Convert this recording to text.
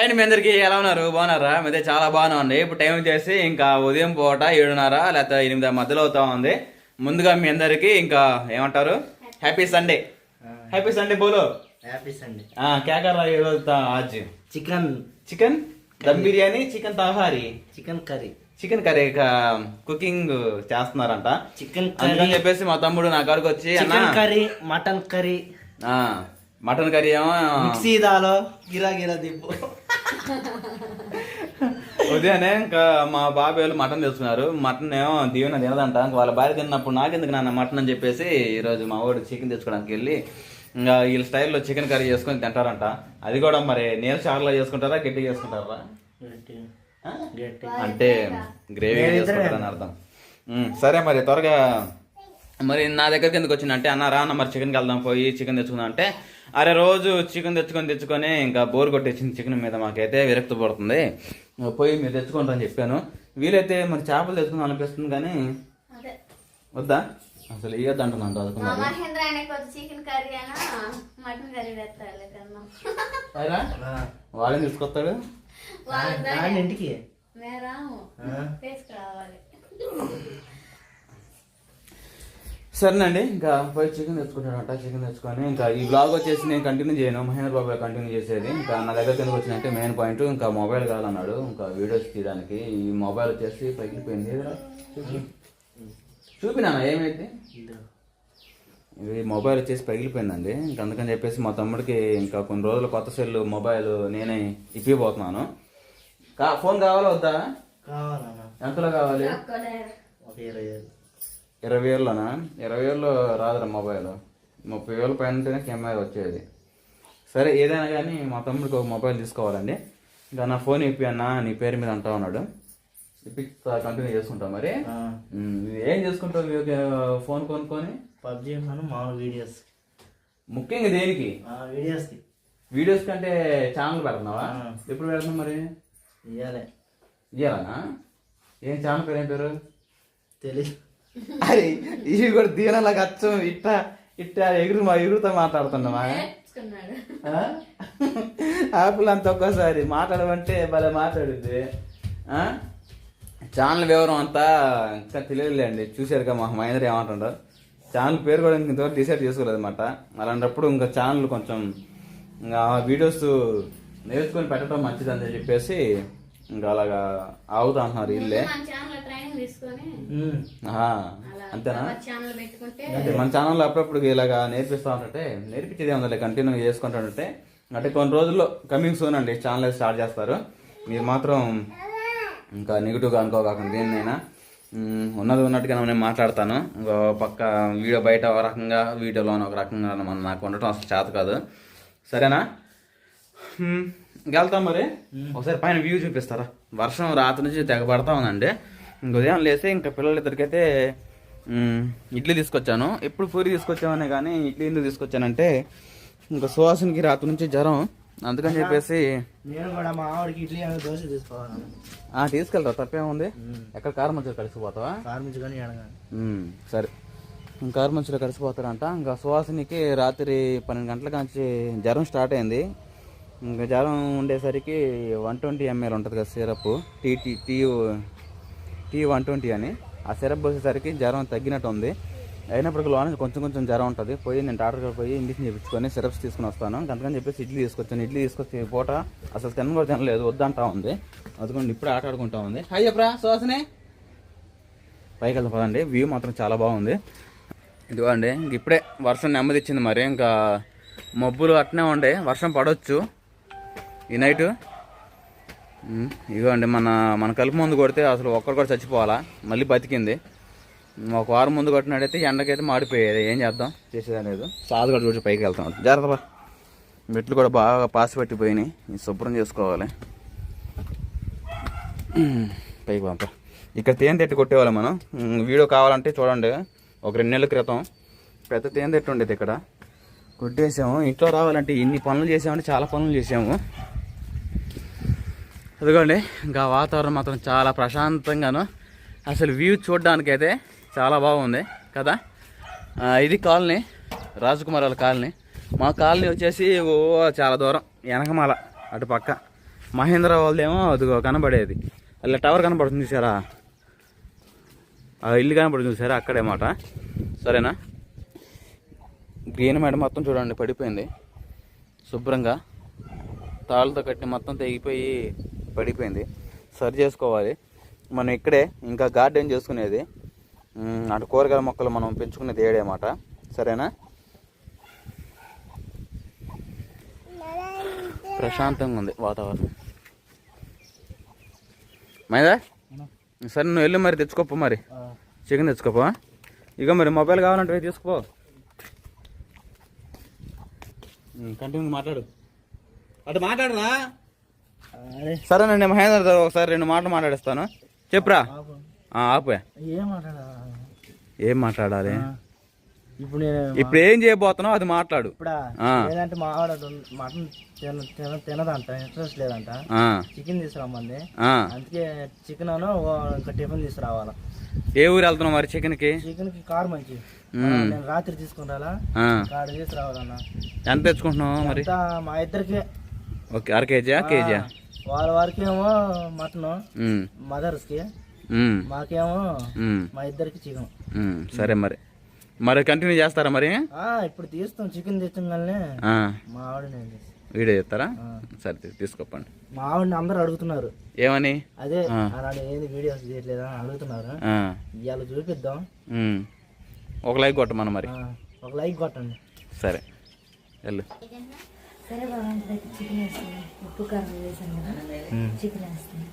And మీ అందరికి ఎలా ఉన్నారు? బాగున్నారా? అయితే చాలా బాగానే ఉంది ఇప్పుడు టైం వచ్చేసి ఇంకా ఉదయం పూట ఏడున్నర లేకపోతే ఎనిమిది మధ్యలో అవుతా ఉంది. ముందుగా మీ అందరికి ఇంకా ఏమంటారు? హ్యాపీ సండే హ్యాపీ సండే బోలో. హ్యాపీ సండే హో తా ఆజ్ chicken chicken dum biryani chicken tahari? Chicken curry chicken curry cooking చేస్తున్నారంట. చికెన్ కర్రీ చెప్పేసి మా తమ్ముడు నా కాడికి వచ్చి chicken curry mutton curry mutton curry ఏమో మిక్సీ దాలో గిరా గిరా దిప్పు ఉదయాన్నే ఇంకా మా బాబాయ్ వాళ్ళు మటన్ తెచ్చుకున్నారు. మటన్ ఏమో దీవెన తినదంట. ఇంకా వాళ్ళ భార్య తిన్నప్పుడు నాకెందుకు నాన్న మటన్ అని చెప్పేసి ఈరోజు మా వాడు చికెన్ తెచ్చుకోవడానికి వెళ్ళి ఇంకా వీళ్ళ స్టైల్లో చికెన్ కర్రీ చేసుకొని తింటారంట. అది కూడా మరి నేను చారులో చేసుకుంటారా గట్టిగా చేసుకుంటారా? ఆ? గట్టి. అంటే గ్రేవీ చేసుకుంటారని అర్థం. సరే మరి త్వరగా మరి నా దగ్గరికి ఎందుకు వచ్చింది అంటే అన్న రా అన్న మరి చికెన్కి వెళ్దాం పోయి చికెన్ తెచ్చుకుందాం. అంటే అరే రోజు చికెన్ తెచ్చుకొని తెచ్చుకొని ఇంకా బోర్ కొట్టేసింది చికెన్ మీద మాకైతే విరక్తి పడుతుంది. పోయి మీరు తెచ్చుకుంటారని చెప్పాను. వీలైతే మరి చేపలు తెచ్చుకుందాం అనిపిస్తుంది కానీ అదే. వద్దా? అసలు ఇవ్వద్దు అంటున్నాను మా చదువుకున్నది మహేంద్ర సరేనండి ఇంకా పోయి చికెన్ తెచ్చుకుంటాడంట చికెన్ తెచ్చుకొని ఇంకా ఈ బ్లాగ్ వచ్చేసి నేను కంటిన్యూ చేయను మహేంద్ర బాబు కంటిన్యూ చేసేది. ఇంకా నా దగ్గర కిందకి వచ్చినట్టే మెయిన్ పాయింట్ ఇంకా మొబైల్ కావాలన్నాడు ఇంకా వీడియోస్ తీయడానికి. ఈ మొబైల్ వచ్చేసి పగిలిపోయింది. చూపినా ఏమైంది? ఇది మొబైల్ వచ్చేసి పగిలిపోయిందండి. ఇంకా అందుకని చెప్పేసి మా తమ్ముడికి ఇంకా కొన్ని రోజులు కొత్త సెల్ మొబైల్ నేనే ఇప్పిపోతున్నాను. కా ఫోన్ కావాలా వద్దా? కావాలన్నా. ఎంతలో కావాలి? ఇరవై వేలలోనా ఇరవై వేలలో రాదురా మొబైల్. ముప్పై వేల పైన కెమెరా వచ్చేది. సరే ఏదైనా కానీ మా తమ్ముడికి ఒక మొబైల్ తీసుకోవాలండి. ఇంకా నా ఫోన్ ఇప్పి అన్న నీ పేరు మీద అంటా ఉన్నాడు. ఇప్పి కంటిన్యూ చేసుకుంటాం మరి. ఏం చేసుకుంటావు ఫోన్ కొనుక్కొని? పబ్జి మామూలు వీడియోస్. ముఖ్యంగా దేనికి? వీడియోస్ వీడియోస్ కంటే ఛానల్ పెడుతున్నావా. ఎప్పుడు పెడుతున్నావు మరి? ఇవ్వాలి ఇయ్యాలనా? ఏం ఛానల్ పేరు ఏం పేరు? తెలీదు. అరే ఇవి కూడా దీనలాగా అచ్చం ఇట్ట ఇట్ట ఎగురు మా ఎగురుతో మాట్లాడుతున్నామా? ఆపిల్ అంత ఒక్కసారి మాట్లాడమంటే భలే మాట్లాడుద్ది? ఛానల్ వివరం అంతా ఇంకా తెలియదులేండి చూశారుగా మా మహేంద్ర ఏమంటుండో. ఛానల్ పేరు కూడా ఇంతవరకు డిసైడ్ చేసుకోలేదు అనమాట అలాంటప్పుడు ఇంకా ఛానల్ కొంచెం ఇంకా వీడియోస్ నేర్చుకొని పెట్టడం మంచిదని చెప్పేసి ఇంకా అలాగా ఆగుతా అంటున్నారు ఇల్లే. ఛానల్ అంతేనా? ఛానల్ పెట్టుకుంటే అంటే మన ఛానల్లో అప్పుడప్పుడు ఇలాగా నేర్పిస్తా ఉంటే నేర్పించేది ఉందండి కంటిన్యూ చేసుకుంటుంటే అంటే కొన్ని రోజుల్లో కమింగ్ సూన్ అండి ఛానల్ స్టార్ట్ చేస్తారు. మీరు మాత్రం ఇంకా నెగిటివ్గా అనుకోకాకుండా దేన్నైనా ఉన్నది ఉన్నట్టుగా నేను మాట్లాడతాను. ఇంకో పక్క వీడియో బయట ఒక రకంగా వీడియోలో ఒక రకంగా మన నాకు ఉండటం అసలు చేత కాదు. సరేనా? వెళ్తాం మరి? ఒకసారి పైన వ్యూ చూపిస్తారా? వర్షం రాత్రి నుంచి తెగ పడతా ఉందండి. ఉదయం లేసి ఇంకా పిల్లలిద్దరికైతే ఇడ్లీ తీసుకొచ్చాను. ఎప్పుడు పూరి తీసుకొచ్చామనే కానీ ఇడ్లీ ఎందుకు తీసుకొచ్చానంటే ఇంకా సువాసనకి రాత్రి నుంచి జ్వరం. అందుకని చెప్పేసి నేను కూడా మా ఆవిడకి ఇడ్లీ దోశ తీసుకెళ్తా తప్పేముంది? ఎక్కడ కారం మంచిగా కలిసిపోతావా? కార్మించుకొని ఎడగాలి మ్, సరే. ఇంకా కారు మంచిలో కలిసిపోతాడంట ఇంకా సువాసనకి రాత్రి పన్నెండు గంటల నుంచి జ్వరం స్టార్ట్ అయింది. ఇంకా జ్వరం ఉండేసరికి వన్ ట్వంటీ ఎంఎల్ ఉంటుంది కదా syrup T T T T one twenty అని. ఆ సిరప్ పోసేసరికి జ్వరం తగ్గినట్టు ఉంది. అయినప్పటికీ లోన కొంచెం కొంచెం జ్వరం ఉంటుంది. పోయి నేను డాక్టర్ పోయి ఇండిషన్ చేయించుకొని సిరప్స్ తీసుకుని వస్తాను. అందుకని చెప్పేసి ఇడ్లీ తీసుకొచ్చాను. ఇడ్లీ తీసుకొచ్చి పూట అసలు తిన తినలేదు వద్దంటా ఉంది. అందుకని ఇప్పుడు ఆట ఆడుకుంటా ఉంది. హాయ్ చెప్పరా పైకి వెళ్తాం వ్యూ మాత్రం చాలా బాగుంది. ఇదిగోండి ఇప్పుడే వర్షం నెమ్మది ఇచ్చింది మరి. ఇంకా మబ్బులు అట్నే ఉండే. వర్షం పడవచ్చు ఈ నైట్ ఉమ్, ఇదిగోండి మన మన కలుపు ముందు కొడితే అసలు ఒక్కరు కూడా చచ్చిపోవాలా? మళ్ళీ బతికింది. ఒక వారం ముందు కొట్టినట్టయితే ఎండకైతే మాడిపోయేది. ఏం చేద్దాం? చేసేది లేదు సాధు కూడా చూసి పైకి వెళ్తాం జాగ్రత్త బా మెట్లు కూడా బాగా పాసి పట్టిపోయినాయి. శుభ్రం చేసుకోవాలి. పైకి పంప. ఇక్కడ తేనె తెట్టు కొట్టేవాళ్ళం మనం. వీడియో కావాలంటే చూడండి. ఒక రెండు నెలల క్రితం పెద్ద తేనె తెట్టు ఉండేది ఇక్కడ. కొట్టేసాము. ఇంట్లో రావాలంటే ఇన్ని పనులు చేసామంటే చాలా పనులు చేసాము. అదిగోండి ఇంకా వాతావరణం మాత్రం చాలా ప్రశాంతంగాను. అసలు వ్యూ చూడడానికైతే చాలా బాగుంది కదా? ఇది కాలనీ రాజకుమార్ వాళ్ళ కాలనీ. మా కాలనీ వచ్చేసి ఓ చాలా దూరం వెనకమాల అటు పక్క. మహేంద్ర వాళ్ళదేమో అదిగో కనబడేది. అలా టవర్ కనబడుతుంది చూసారా? ఆ ఇల్లు కనబడుతుంది చూసారా? అక్కడే మాట సరేనా? గ్రీన్ మేడ మొత్తం చూడండి పడిపోయింది. శుభ్రంగా. తాళ్ళతో కట్టి మొత్తం తెగిపోయి పడిపోయింది. సరి చేసుకోవాలి. మనం ఇక్కడే ఇంకా గార్డెన్ చేసుకునేది. అటు కూరగాయల మొక్కలు మనం పెంచుకునేది ఏడేమాట సరేనా? ప్రశాంతంగా ఉంది వాతావరణం. మైదా సరే నువ్వు వెళ్ళి మరి తెచ్చుకోపో మరి. చికెన్ తెచ్చుకోపో ఇక మరి మొబైల్ కావాలంటే పోయి తీసుకోపో. కంటిన్యూ మాట్లాడు. అటు మాట్లాడరా? సరేనండి మహేంద్రతో ఒకసారి రెండు మాటలు మాట్లాడిస్తాను. చెప్పురా. పాపం. ఆ, ఆపుయా ఏం మాట్లాడా ఏం మాట్లాడాలి? ఇప్పుడు నేను ఇప్పుడు ఏం చేయబోతున్నావు? అది మాట్లాడు. లేదంటే మా ఆవిడ మటన్ తిన తిన తినదంట ఇంట్రెస్ట్ లేదంట. చికెన్ తీసుకురమ్మంది. ఆ. అందుకే చికెన్ అను ఇంకా టిఫిన్ తీసుకురావాలా. ఏ ఊరు వెళ్తున్నావు మరి చికెన్కి చికెన్కి కారు మంచి. నేను రాత్రి ఆ, కాడ తీసుకురావాలన్న. ఎంత తెచ్చుకుంటున్నావు మరి? మా ఇద్దరికి. ఓకే అర కేజీయా కేజీయా వాళ్ళ వారికి ఏమో మటన్ మదర్స్కి మాకేమో మా ఇద్దరికి చికెన్. సరే మరి. మరి కంటిన్యూ చేస్తారా మరి? ఇప్పుడు తీస్తాం చికెన్ తెచ్చగానే ఆ, మా ఆవిడ. వీడియో చెప్తారా. సరే తీసుకోపండి. మా ఆవిడని అందరూ అడుగుతున్నారు. ఏమని? అదే. అలాంటి ఏంది వీడియోస్ చేయట్లేదా అడుగుతున్నారు. ఇవాళ చూపిద్దాం. ఒక లైక్ కొట్టమను మరి. ఒక లైక్ కొట్టండి. సరే. వెళ్ళు. సరే బాగుంటుంది చికెన్ వేస్తాను ఉప్పు కారం వేసాను కదా చికెన్ వేస్తాను.